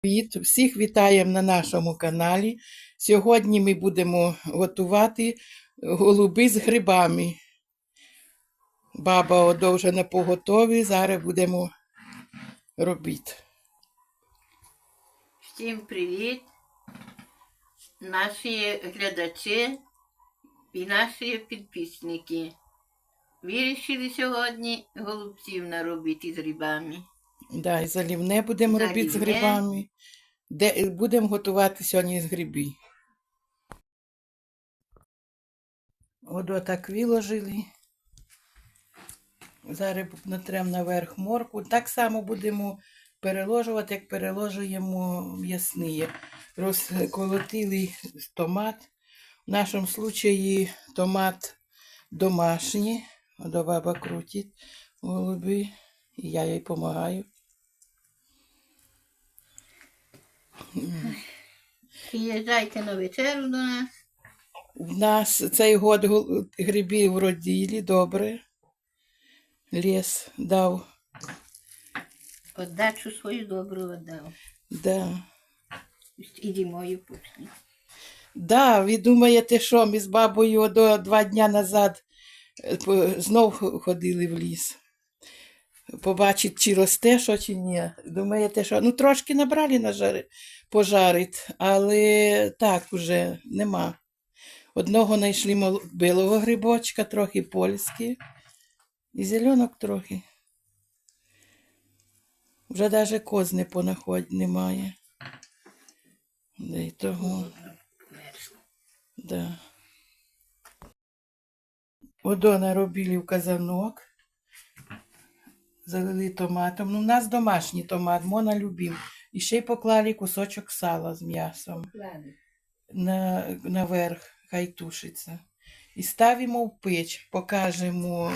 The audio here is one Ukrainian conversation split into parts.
Привіт! Всіх вітаємо на нашому каналі. Сьогодні ми будемо готувати голуби з грибами. Баба Одо вже на поготові, зараз будемо робити. Всім привіт, наші глядачі і наші підписники. Вирішили сьогодні голубців наробити з грибами. Да, і залівне будемо робити з грибами. Де, будемо готувати сьогодні з грибів. От отак виложили. Зараз натрем наверх морку. Так само будемо переложувати, як переложуємо м'ясні. Розколотили томат. В нашому случаї томат домашній. До баба крутить голуби. І я їй допомагаю. Приїжджайте на вечеру до нас. В нас цей год грибів вродили добре. Ліс дав. Отдачу свою добру віддав. Да. І зимою пусні. Да, ви думаєте, що ми з бабою до два дня назад е, знов ходили в ліс. Побачить, чи росте що, чи ні. Думаєте, що ну трошки набрали на жари, пожарить, але так уже нема. Одного знайшли білого грибочка, трохи польський, і зеленок трохи. Вже навіть коз не понаходь немає. Да й того. Да. Одо наробили в казанок. Залили томатом. Ну, у нас домашній томат, Мона любив. І ще й поклали кусочок сала з м'ясом на, наверх, хай тушиться. І ставимо в печ, покажемо.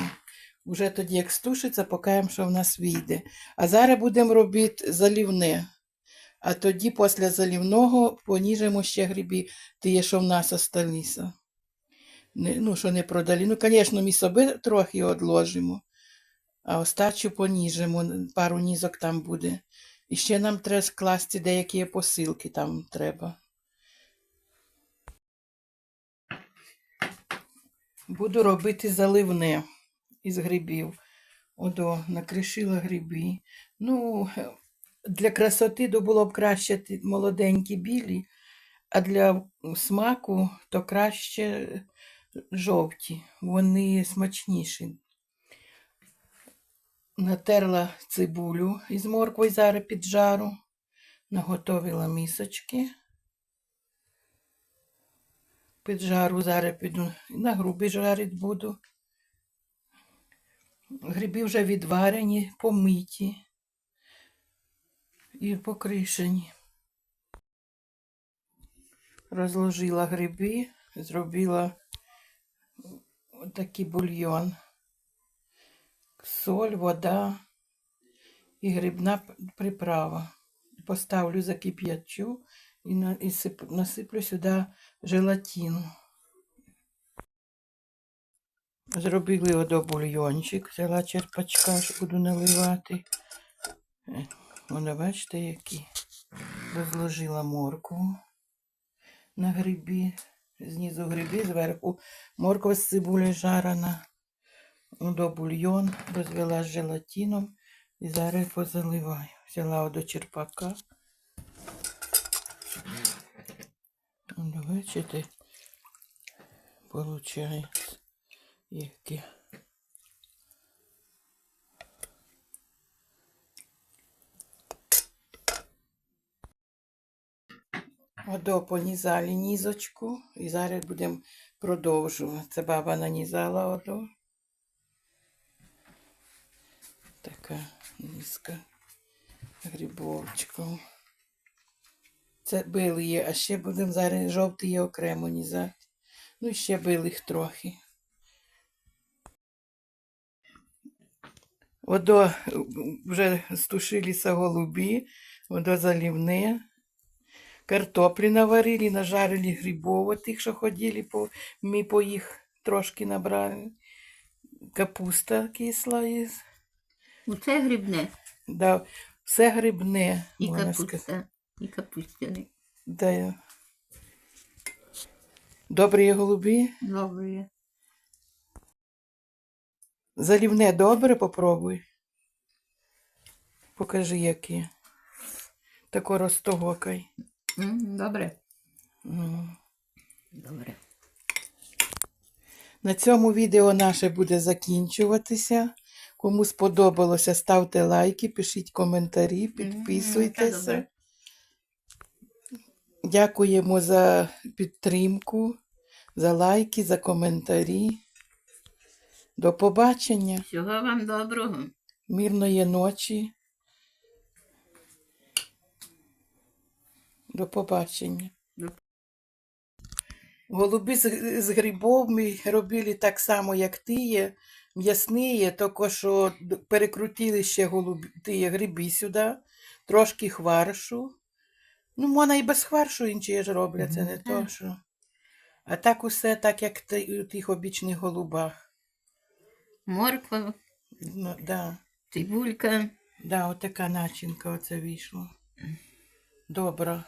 Вже тоді, як стушиться, покажемо, що в нас вийде. А зараз будемо робити залівне. А тоді, після залівного, поніжимо ще гриби, ті, що в нас осталися. Ну, що не продали. Ну, звісно, ми собі трохи одложимо, а остачу поніжимо, пару нізок там буде. І ще нам треба скласти деякі посилки там треба. Буду робити заливне із грибів. Одо, накришила гриби. Ну, для красоти то було б краще молоденькі білі, а для смаку то краще жовті. Вони смачніші. Натерла цибулю із морквою зараз під жару. Наготовила місочки. Під жару зараз піду на грубі жарить буду. Гриби вже відварені, помиті і покришені. Розложила гриби, зробила такий бульйон. Соль, вода і грибна приправа. Поставлю закип'ячу і, на, і сип, насиплю сюди желатин. Зробили одо бульйончик, взяла черпачка, що буду наливати. Е, Воно, бачите, які. Розложила моркву на грибі. Знизу гриби, зверху морква з цибулею жарена. До бульйон розвела з желатином і зараз позаливаю. Взяла до черпака. Ну, Бачите, получається, яке. Одо понізали нізочку і зараз будемо продовжувати. Це баба нанізала одо. Така низка грибочків. Це білий є, а ще будемо зараз жовтий є окремо нізати. Ну і ще білих трохи. Водо вже стушилися голубі, водо залівне. Картоплі наварили, нажарили грибов, тих, що ходили, по, ми по їх трошки набрали. Капуста кисла є. Оце грибне Да, все грибне, і можна сказати. І капустяний. Де... Добрі голубі. Добре. Залівне добре попробуй. Покажи, які. Тако розтогокай. Добре. Добре. На цьому відео наше буде закінчуватися. Кому сподобалося, ставте лайки, пишіть коментарі, та підписуйтеся. Дякуємо за підтримку, за лайки, за коментарі. До побачення, Всього вам доброго. мирної ночі. До побачення. Голуби з, з грибами робили так само, як тіє, м'ясні, тільки що перекрутили ще голубі, тіє гриби сюди, трошки хваршу. Ну, можна і без хваршу інші ж роблять, це не то, що. А так усе так, як у тих обічних голубах. Морква, Ну, да, цибулька. да, отака начинка оце вийшла. Добре.